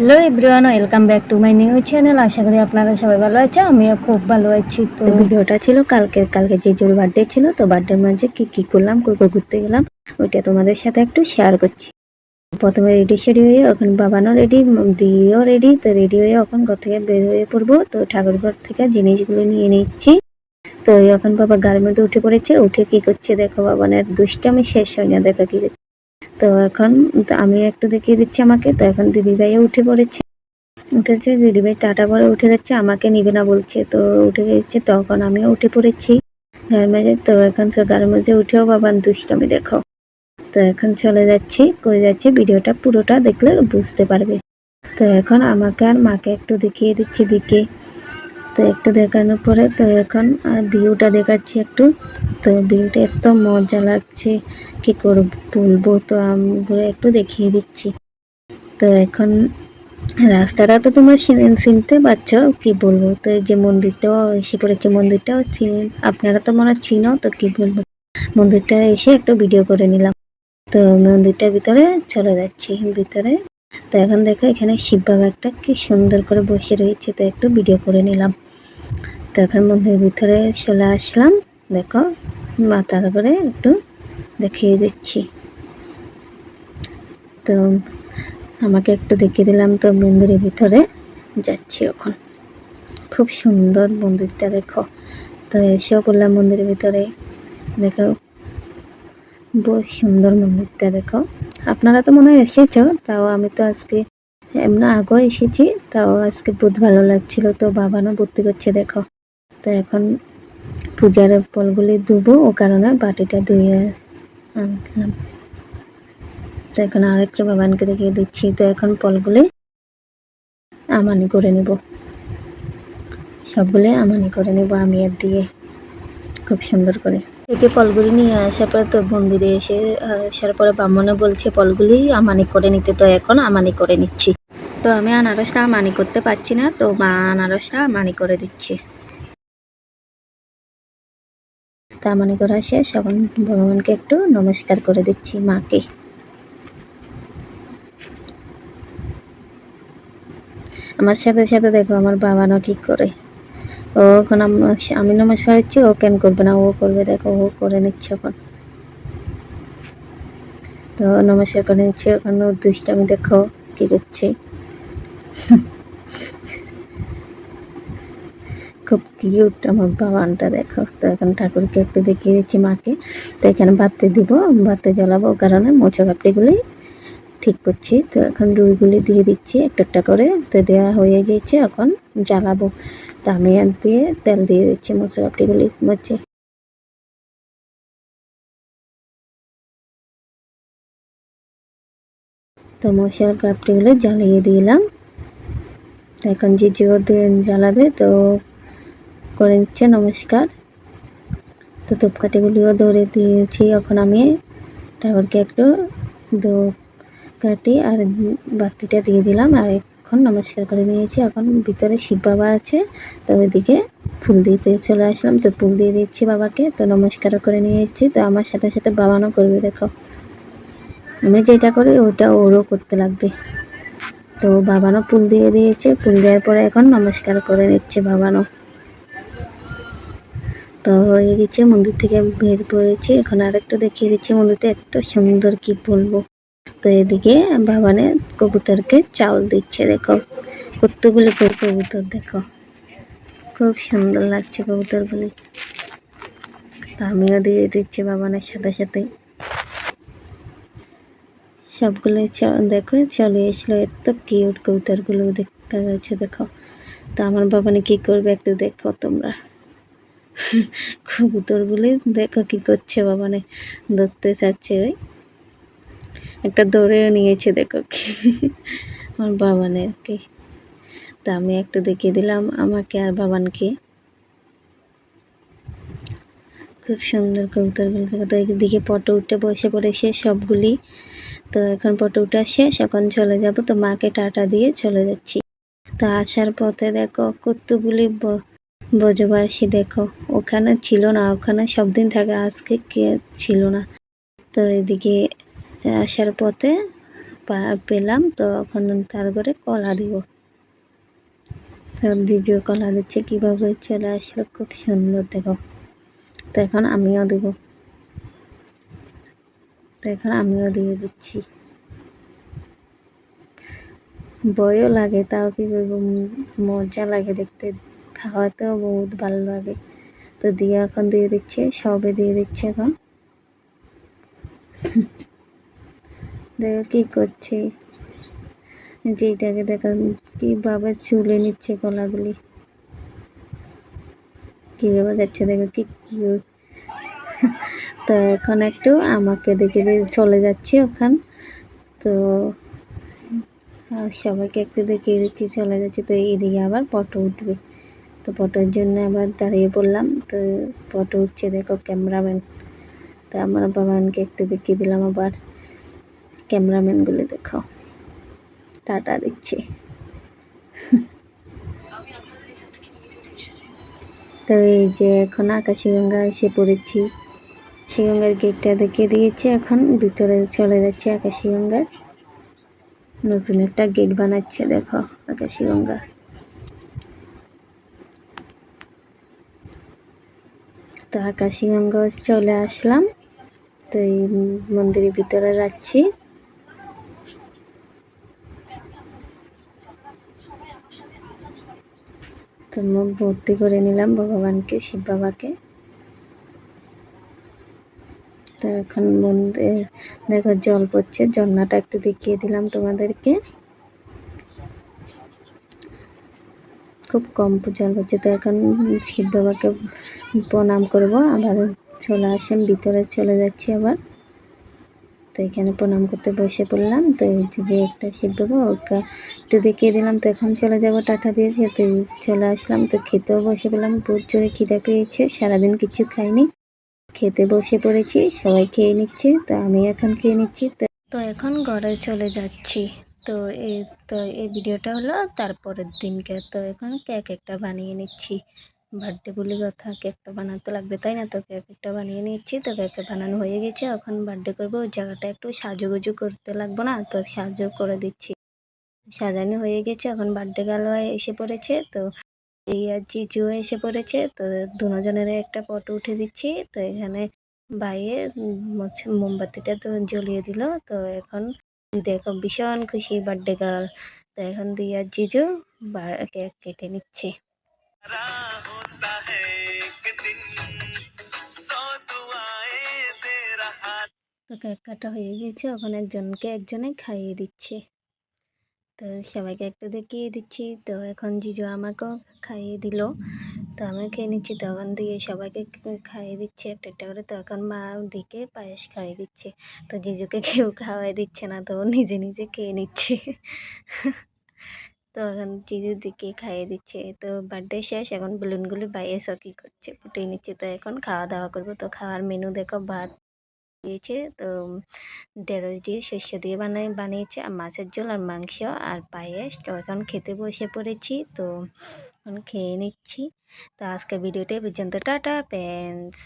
Hello everyone, welcome back to my new channel. আশা করি আপনারা সবাই ভালো আছে, আমিও খুব ভালো আছি। তো ভিডিওটা ছিল কালকে কালকে যে জোর বার্থডে ছিল, তো বার্থডের মাঝে কি কি করলাম, কই কই ঘুরতে গেলাম, ওইটা তোমাদের সাথে একটু শেয়ার করছি। প্রথমে রেডি সেডি হয়ে এখন বাবানও রেডি দিয়েও রেডি তো রেডি হয়ে এখন ঘর থেকে বের হয়ে পড়ব। তো ঠাকুর ঘর থেকে জিনিসগুলো নিয়ে নিচ্ছি। তো এখন বাবা গাড়ির মধ্যে উঠে পড়েছে, উঠে কি করছে দেখো, বাবানের দুষ্টামি শেষ হয় না, দেখো কি। তো এখন আমি একটু দেখিয়ে দিচ্ছি আমাকে। তো এখন দিদিভাইও উঠে পড়েছে। উঠেছে, দিদিভাই টাটা পরে উঠে যাচ্ছে, আমাকে নিবে না বলছে। তো উঠে গেছে, তখন আমিও উঠে পড়েছি। গাড়ির মাঝে, তো এখন গাড়ির মাঝে উঠেও বাবার দুষ্টামি দেখো। তো এখন চলে যাচ্ছি, করে যাচ্ছি, ভিডিওটা পুরোটা দেখলে বুঝতে পারবে। তো এখন আমাকে আর মাকে একটু দেখিয়ে দিচ্ছি দিকে। তো একটু দেখানোর পরে তো এখন, আর ভিউটা দেখাচ্ছি একটু। তো ভিউটা এত মজা লাগছে, কি করব বলব? তো আমি ঘুরে একটু দেখিয়ে দিচ্ছি। তো এখন রাস্তাটা তো তোমরা চিন- চিনতে পারছ, কি বলব? তো এই যে মন্দিরটাও, এসে পড়েছে মন্দিরটাও চিন, আপনারা তো মনে চিনো, তো কি বলব? মন্দিরটা এসে একটু ভিডিও করে নিলাম। তো মন্দিরটার ভিতরে চলে যাচ্ছি, ভিতরে। তো এখন দেখো এখানে শিব বাবা একটা কি সুন্দর করে বসে রয়েছে, তো একটু ভিডিও করে নিলাম। তো এখন মন্দিরের ভিতরে চলে আসলাম। দেখো, মাথার করে একটু দেখিয়ে দিচ্ছি। তো আমাকে একটু দেখিয়ে দিলাম তো মন্দিরের ভিতরে যাচ্ছি এখন। খুব সুন্দর মন্দিরটা দেখো। তো এসেও পড়লাম মন্দিরের ভিতরে। দেখো বহু সুন্দর মন্দিরটা দেখো। আপনারা তো মনে হয় এসেছ, তাও আমি তো আজকে এমনি আগেও এসেছি, তাও আজকে বহুত ভালো লাগছিল। তো বাবানও ভর্তি করছে, দেখো। তো এখন পূজার ফলগুলি ধুবো, ও কারণে বাটিটা ধুয়ে আনলাম। তো এখন আরেকটা বাবানকে দেখিয়ে দিচ্ছি। তো এখন ফলগুলি আমানি করে নিব। সবগুলো আমানি করে নিব আমি আর দিয়ে, খুব সুন্দর করে। থেকে ফলগুলি নিয়ে আসার পরে তো মন্দিরে এসে আসার পরে ব্রাহ্মণে বলছে, ফলগুলি আমানি করে নিতে, তো এখন আমানি করে নিচ্ছি। তো আমি আনারসটা আমানি করতে পারছি না, তো মা আনারসটা আমানি করে দিচ্ছে। তা আমানি করা শেষ এখন ভগবানকে একটু নমস্কার করে দিচ্ছি মাকে। আমার সাথে সাথে দেখো আমার বাবা না কি করে? ও এখন আমি নমস্কার হচ্ছে ও কেন করবে না? ও করবে, দেখো, ও করে নিচ্ছে এখন। তো নমস্কার করে নিচ্ছে, ওখানে দুষ্টামি দেখো কি করছে। খুব কিউট আমার বাবানটা, দেখো। তো এখন ঠাকুরকে একটু দেখিয়ে দিচ্ছি মাকে। তো এখানে বাতি দিব, বাতি জ্বালাবো, কারণে মোচা কাপড়িগুলি ঠিক করছি। তো এখন রুইগুলি দিয়ে দিচ্ছি একটা একটা করে। তো দেওয়া হয়ে গিয়েছে, এখন জ্বালাবো। তো আমি দিয়ে তেল দিয়ে দিচ্ছি মোচা কাপড়িগুলি মধ্যে তো মশলা কাপড়িগুলো জ্বালিয়ে দিলাম। এখন যে ওদের জ্বালাবে, তো করে নিচ্ছে নমস্কার। তো ধূপকাঠিগুলিও ধরে দিয়েছি, এখন আমি ঠাকুরকে একটু ধূপ কাটি আর বাতিটা দিয়ে দিলাম, আর এখন নমস্কার করে নিয়েছি। এখন ভিতরে শিব বাবা আছে, তো ওইদিকে ফুল দিতে চলে আসলাম। তো ফুল দিয়ে দিচ্ছি বাবাকে, তো নমস্কারও করে নিয়েছি। তো আমার সাথে সাথে বাবানও করবে, দেখো। আমি যেটা করি ওটা ওরও করতে লাগবে। তো বাবানও ফুল দিয়ে দিয়েছে, ফুল দেওয়ার পরে এখন নমস্কার করে নিচ্ছে বাবানও। তো হয়ে গেছে মন্দির থেকে বের পড়েছি এখন আরেকটা দেখিয়ে দিচ্ছি মন্দিরটা। এত সুন্দর কি বলব? তো এদিকে বাবানে কবুতরকে চাউল দিচ্ছে, দেখো। কতগুলি কবুতর, দেখো। খুব সুন্দর লাগছে কবুতরগুলি। তো আমিও দিয়ে দিচ্ছি বাবানের সাথে সাথে। সবগুলো দেখো, চলে এসলো। এত কিউট কবুতরগুলো দেখা যাচ্ছে, দেখো। তো আমার বাবানে কি করবে একটু দেখো তোমরা। কবুতরগুলি, দেখো কি করছে বাবানে ধরতে চাচ্ছে ওই। একটা দৌড়েও নিয়েছে, দেখো কি। আমার বাবানে আর কি। তা আমি একটু দেখিয়ে দিলাম আমাকে আর বাবানকে। খুব সুন্দর কবুতরগুলো তো এদিকে ফটো উঠে বসে পড়েছে সবগুলি। তো এখন ফটো উঠা শেষ এখন চলে যাব। তো মাকে টাটা দিয়ে চলে যাচ্ছি। তো আসার পথে দেখো কতগুলি ব্রজবাসী দেখো। ওখানে ছিল না, ওখানে সব দিন থাকে, আজকে কে ছিল না। তো এদিকে আসার পথে পেলাম, তো এখন তারপরে কলা দিব। তো দিদিও কলা দিচ্ছে, কীভাবে চলে আসলো খুব সুন্দর দেখো। তো এখন আমিও দেব। তো এখন আমিও দিয়ে দিচ্ছি। ভয়ও লাগে, তাও কি করব? মজা লাগে দেখতে। খাওয়াতেও বহুত ভালো লাগে। তো দিয়ে এখন দিয়ে দিচ্ছে, সবে দিয়ে দিচ্ছে এখন। দেখো কি করছে। যেটাকে দেখো, কীভাবে চুলে নিচ্ছে কলাগুলি। কীভাবে যাচ্ছে দেখো কি তো এখন একটু আমাকে দেখে চলে যাচ্ছে ওখান। তো সবাইকে একটু দেখিয়ে দিচ্ছি, চলে যাচ্ছে। তো এইদিকে আবার ফটো উঠবে। তো ফটোর জন্য আবার দাঁড়িয়ে পড়লাম। তো ফটো উঠছে দেখো ক্যামেরাম্যান। তো আমার বাবানকে একটু দেখিয়ে দিলাম আবার। ক্যামেরাম্যানগুলো দেখো। টাটা দিচ্ছে। তো এই যে এখন আকাশগঙ্গা এসে পড়েছি। শিগঙ্গার গেটটা দেখিয়ে দিয়েছে এখন। ভিতরে চলে যাচ্ছে আকাশগঙ্গার নতুন একটা গেট বানাচ্ছে দেখো আকাশগঙ্গা তো আকাশগঙ্গা চলে আসলাম। তো এই মন্দিরের ভিতরে যাচ্ছি। তো ভর্তি করে নিলাম ভগবানকে, শিব বাবাকে। তো এখন মন্দির, দেখো জল পড়ছে, ঝর্ণাটা একটু দেখিয়ে দিলাম তোমাদেরকে। খুব কম জল পড়ছে তো এখন শিব বাবাকে প্রণাম করব। আবার চলে আসেন, ভিতরে চলে যাচ্ছি আবার। তো এখানে প্রণাম করতে বসে পড়লাম। তো যে একটা শিব বাবা, ওকে একটু দেখিয়ে দিলাম। তো এখন চলে যাব টাটা দিয়ে খেতে চলে আসলাম। তো খেতেও বসে পড়লাম। বহুত জোরে খিদে পেয়েছে, সারাদিন কিছু খাইনি। খেতে বসে পড়েছি, সবাই খেয়ে নিচ্ছে। তো আমি এখন খেয়ে নিচ্ছি। তো এখন ঘরে চলে যাচ্ছি। তো এই তো এই ভিডিওটা হলো তারপরের দিনকে। তো এখন কেক একটা বানিয়ে নিচ্ছি। বার্থডে বলে কথা কেকটা বানাতে লাগবে তাই না? তো কেক একটা বানিয়ে নিচ্ছি। তো কেকটা বানানো হয়ে গেছে। এখন বার্থডে করব। ওই জায়গাটা একটু সাজুগুজু করতে লাগবো না? তো সাহায্য করে দিচ্ছি। সাজানো হয়ে গেছে। এখন বার্থডে গেল এসে পড়েছে। তো এই আর জিজু এসে পড়েছে। তো দুজনের একটা ফটো উঠে দিচ্ছি। তো এখানে বাইরে মোমবাতিটা তো জ্বলিয়ে দিল। তো এখন দেখো, ভীষণ খুশি বার্থডে গার্ল তো এখন দিয়া জিজু কেক কেটে নিচ্ছে। তো কেক কাটা হয়ে গেছে ওখানে একজনকে একজনে খাইয়ে দিচ্ছে। তো সবাইকে একটা দেখিয়ে দিচ্ছি। তো এখন জিজু আমাকেও খাইয়ে দিল। তো আমি খেয়ে নিচ্ছি। তখন দিয়ে সবাইকে খাইয়ে দিচ্ছে একটা একটা করে। তো এখন মা দিকে পায়েস খাইয়ে দিচ্ছে। তো জিজুকে কেউ খাওয়াই দিচ্ছে না। তো নিজে নিজে খেয়ে নিচ্ছে। তো এখন জিজুর দিকে খাইয়ে দিচ্ছে। তো বার্থডে শেষ। এখন বেলুনগুলি বাইরে সকি করছে? ফুটিয়ে নিচ্ছে। তো এখন খাওয়া দাওয়া করব। তো খাওয়ার মেনু দেখো, ভাত। দিয়েছে। তো ঢেঁড়স দিয়ে শস্য দিয়ে বানাই বানিয়েছে। আর মাছের ঝোল আর মাংস আর পায়েস। তো, এখন খেতে বসে পড়েছি। তো, এখন খেয়ে নিচ্ছি। তো আজকে ভিডিওটা পর্যন্ত। Tata pans